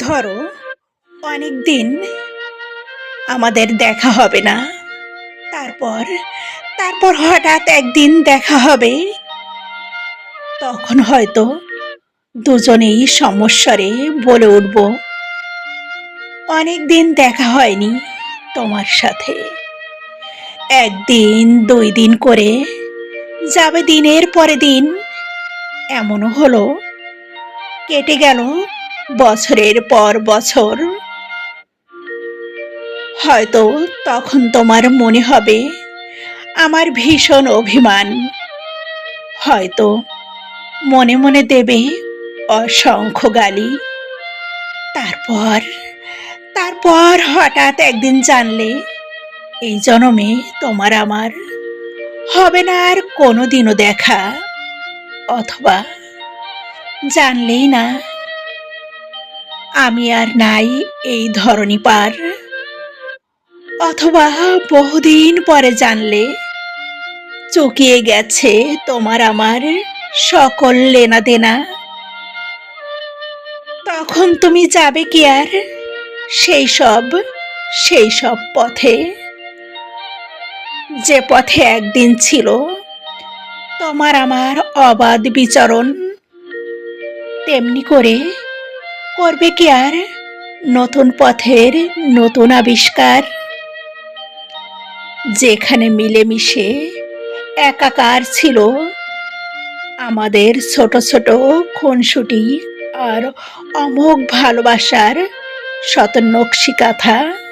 ধরো অনেক দিন আমাদের দেখা হবে না। তারপর তারপর হঠাৎ একদিন দেখা হবে। তখন হয়তো দুজনেই সমস্যারে বলে উঠব অনেক দিন দেখা হয়নি তোমার সাথে। একদিন, দুই দিন করে যাবে দিনের পরে দিন। এমনও হলো, কেটে গেল বছরের পর বছর। হয়তো তখন তোমার মনে হবে আমার ভীষণ অভিমান। হয়তো মনে মনে দেবে অসংখ্য গালি। তারপর তারপর হঠাৎ একদিন জানলে এই জন্মে তোমার আমার হবে না আর কোনো দিনও দেখা। অথবা জানলেই না আমি আর নাই এই ধরনী পার। অথবা বহুদিন পরে জানলে, চকিয়ে গেছে তোমার আমার সকল লেনা দেনা তখন তুমি যাবে কি আর? সেই সব সেই সব পথে। যে পথে একদিন ছিল, তোমার আমার অবাধ বিচরণ। তেমনি করে করবে কি আর? নতুন পথের নতুন আবিষ্কার। যেখানে মিলেমিশে একাকার ছিল আমাদের ছোট ছোট খুনসুটি আর অমোঘ ভালোবাসার শত নকশি কাঁথা।